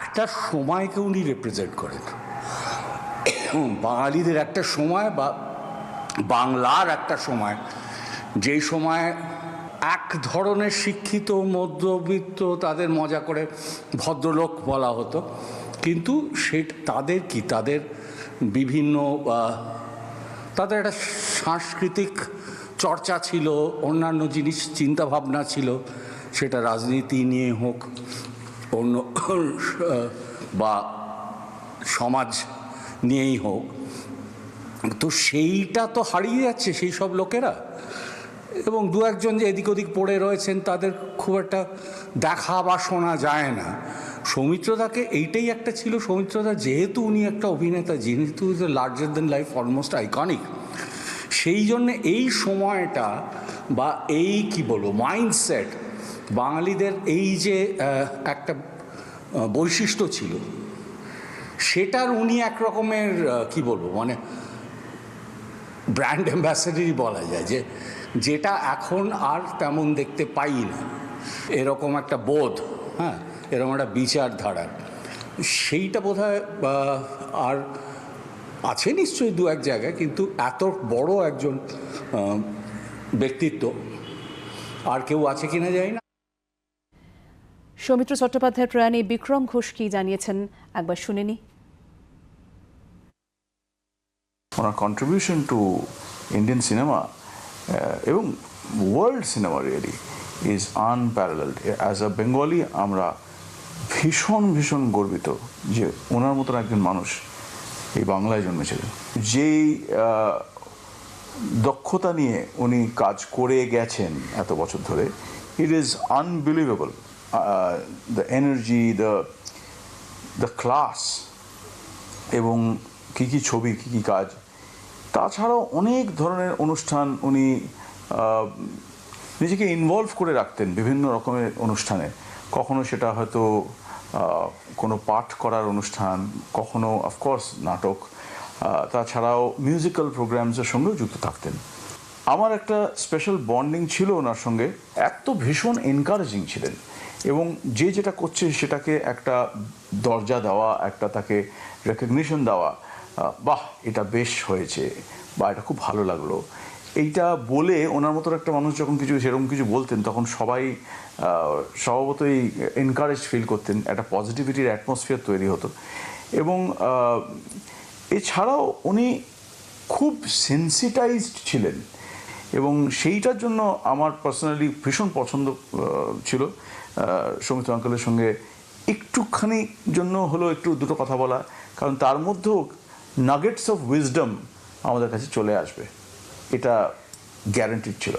একটা সময়কে উনি রিপ্রেজেন্ট করেন। বাঙালিদের একটা সময় বা বাংলার একটা সময়, যেই সময় এক ধরনের শিক্ষিত, মধ্যবিত্ত, তাদের মজা করে ভদ্রলোক বলা হতো। কিন্তু সে, তাদের কি? তাদের বিভিন্ন তাদের একটা সাংস্কৃতিক চর্চা ছিল, অন্যান্য জিনিস, চিন্তাভাবনা ছিল, সেটা রাজনীতি নিয়ে হোক অন্য বা সমাজ নিয়েই হোক, তো সেইটা তো হারিয়ে যাচ্ছে সেই সব লোকেরা। এবং দু একজন যে এদিক ওদিক পড়ে রয়েছেন, তাদের খুব একটা দেখা বা শোনা যায় না। সৌমিত্রদাকে এইটাই একটা ছিল। সৌমিত্রদা যেহেতু উনি একটা অভিনেতা, যেহেতু is larger than life almost iconic সেই জন্য এই সময়টা বা এই, কি বলব মাইন্ডসেট বাঙালিদের এই যে একটা বৈশিষ্ট্য ছিল। সেটার উনি এক রকমের কি বলব মানে ব্র্যান্ড অ্যাম্বাসেডারই বলা যায় যে, যেটা এখন আর তেমন দেখতে পাই না। এরকম একটা বোধ হ্যাঁ এরকম একটা বিচারধারা। সেইটা বোধ আর আছে নিশ্চয়ই দু এক জায়গায়, কিন্তু এত বড় একজন ব্যক্তিত্ব আর কেউ আছে কিনা যায় না। সৌমিত্র চট্টোপাধ্যায়ের প্রয়াণে বিক্রম ঘোষ কি জানিয়েছেন? একবার শুনেনি ওনার কন্ট্রিবিউশন টু ইন্ডিয়ান সিনেমা এবং world cinema really is unparalleled as a Bengali আমরা ভীষণ ভীষণ গর্বিত যে ওনার মতন একজন মানুষ এই বাংলায় জন্মেছিলেন। যেই দক্ষতা নিয়ে উনি কাজ করে গেছেন এত বছর ধরে it is unbelievable the energy the the class এবং কী কী ছবি, কী কী কাজ। তাছাড়াও অনেক ধরনের অনুষ্ঠান উনি নিজেকে ইনভলভ করে রাখতেন বিভিন্ন রকমের অনুষ্ঠানে। কখনো সেটা হয়তো কোনো পাঠ করার অনুষ্ঠান, কখনো অফকোর্স নাটক তাছাড়াও মিউজিক্যাল প্রোগ্রামসের সঙ্গেও যুক্ত থাকতেন। আমার একটা স্পেশাল বন্ডিং ছিল ওনার সঙ্গে, এত ভীষণ এনকারেজিং ছিলেন। এবং যে যেটা করছে সেটাকে একটা দরজা দেওয়া, একটা তাকে রেকগনিশন দেওয়া বাহ, এটা বেশ হয়েছে বা এটা খুব ভালো লাগল। এইটা বলে ওনার মতো একটা মানুষ যখন কিছু, সেরকম কিছু বলতেন, তখন সবাই স্বভাবতই এনকারেজ ফিল করতেন, একটা পজিটিভিটির অ্যাটমসফিয়ার তৈরি হতো। এবং এছাড়াও উনি খুব সেন্সিটাইজড ছিলেন। এবং সেইটার জন্য আমার পার্সোনালি ভীষণ পছন্দ ছিল। সৌমিত্র আঙ্কলের সঙ্গে একটুখানি জন্য হলো একটু দুটো কথা বলা, কারণ তার মধ্যেও নাগেটস অফ উইজডম আমাদের কাছে চলে আসবে। এটা গ্যারান্টিড ছিল।